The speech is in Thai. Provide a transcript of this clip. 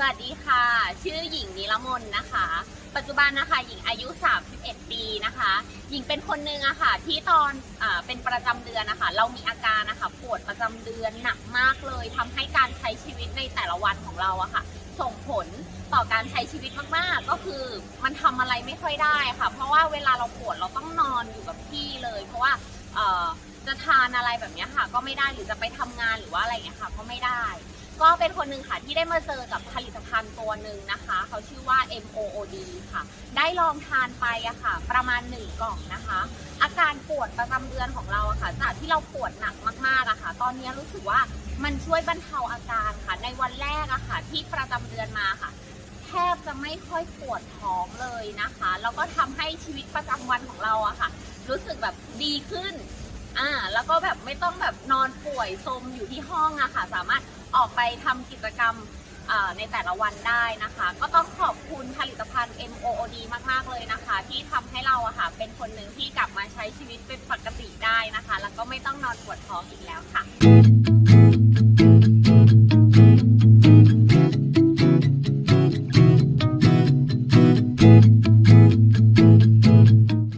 สวัสดีค่ะ ชื่อหญิงนิรมนนะคะ ปัจจุบันนะคะ หญิงอายุ 31 ปีนะคะ หญิงเป็นคนนึงอะคะ่ะ ที่ตอนอเป็นประจำเดือนนะคะ เรามีอาการนะคะปวดประจำเดือนหนักมากเลย ทำให้การใช้ชีวิตในแต่ละวันของเราอะคะ่ะ ส่งผลต่อการใช้ชีวิตมากๆ ก็คือมันทำอะไรไม่ค่อยได้ค่ะ เพราะว่าเวลาเราปวดเราต้องนอนอยู่กับที่เลย เพราะว่าจะทานอะไรแบบนี้ค่ะ ก็ไม่ได้หรือจะไปทำงานหรือว่าอะไรเงี้ยค่ะ ก็ไม่ได้ เป็นคนหนึ่งค่ะที่ได้มาเจอกับผลิตภัณฑ์ตัวหนึ่งนะคะ เขาชื่อว่า MOOD ค่ะ ได้ลองทานไปอะค่ะ ประมาณหนึ่งกล่องนะคะ อาการปวดประจำเดือนของเราอะค่ะ จากที่เราปวดหนักมากๆอะค่ะ ตอนนี้รู้สึกว่ามันช่วยบรรเทาอาการค่ะ ในวันแรกอะค่ะ ที่ประจำเดือนมาค่ะ แทบจะไม่ค่อยปวดท้องเลยนะคะ แล้วก็ทำให้ชีวิตประจำวันของเราอะค่ะ รู้สึกแบบดีขึ้น อ่า แล้วก็แบบไม่ต้องแบบนอนป่วยซมอยู่ที่ห้องอะค่ะ สามารถออกไปทำกิจกรรมในแต่ละวันได้นะคะ ก็ต้องขอบคุณผลิตภัณฑ์ MOOD มาก ๆ เลยนะคะ ที่ทำให้เราอะค่ะ เป็นคนหนึ่งที่กลับมาใช้ชีวิตเป็นปกติได้นะคะ แล้วก็ไม่ต้องนอนปวดท้องอีกแล้วค่ะ